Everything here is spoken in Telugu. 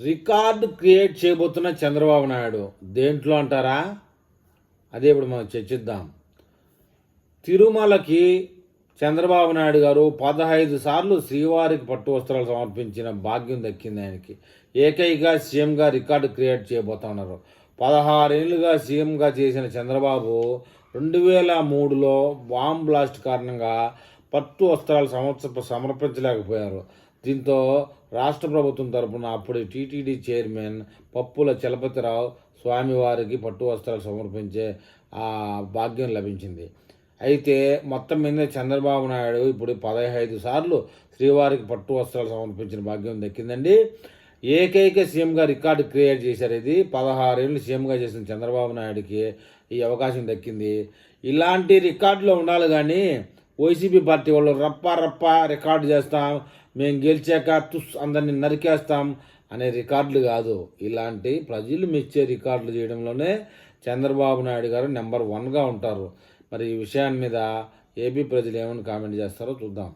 రికార్డు క్రియేట్ చేయబోతున్న చంద్రబాబు నాయుడు దేంట్లో అంటారా? అదే ఇప్పుడు మనం చర్చిద్దాం. తిరుమలకి చంద్రబాబు నాయుడు గారు పదహైదు సార్లు శ్రీవారికి పట్టు వస్త్రాలు సమర్పించిన భాగ్యం దక్కింది ఆయనకి. ఏకైక సీఎంగా రికార్డు క్రియేట్ చేయబోతున్నారు పదహారేళ్ళుగా సీఎంగా చేసిన చంద్రబాబు రెండు వేల మూడులో బాంబ్ బ్లాస్ట్ కారణంగా పట్టు వస్త్రాలు సమర్ప సమర్పించలేకపోయారు. దీంతో రాష్ట్ర ప్రభుత్వం తరపున అప్పుడు టీటీడీ చైర్మన్ పప్పుల చలపతిరావు స్వామివారికి పట్టు వస్త్రాలు సమర్పించే ఆ భాగ్యం లభించింది. అయితే మొత్తం మీద చంద్రబాబు నాయుడు ఇప్పుడు పదహైదు సార్లు శ్రీవారికి పట్టు వస్త్రాలు సమర్పించిన భాగ్యం దక్కిందండి. ఏకైక సీఎంగా రికార్డు క్రియేట్ చేశారు ఇది. పదహారేళ్ళు సీఎంగా చేసిన చంద్రబాబు నాయుడికి ఈ అవకాశం దక్కింది. ఇలాంటి రికార్డులో ఉండాలి కానీ వైసీపీ పార్టీ వాళ్ళు రప్ప రప్ప రికార్డు చేస్తాం మేము గెలిచాక తుస్ అందరిని నరికేస్తాం అనే రికార్డులు కాదు. ఇలాంటి ప్రజలు మెచ్చే రికార్డులు చేయడంలోనే చంద్రబాబు నాయుడు గారు నెంబర్ వన్గా ఉంటారు. మరి ఈ విషయాన్ని మీద ఏపీ ప్రజలు ఏమని కామెంట్ చేస్తారో చూద్దాం.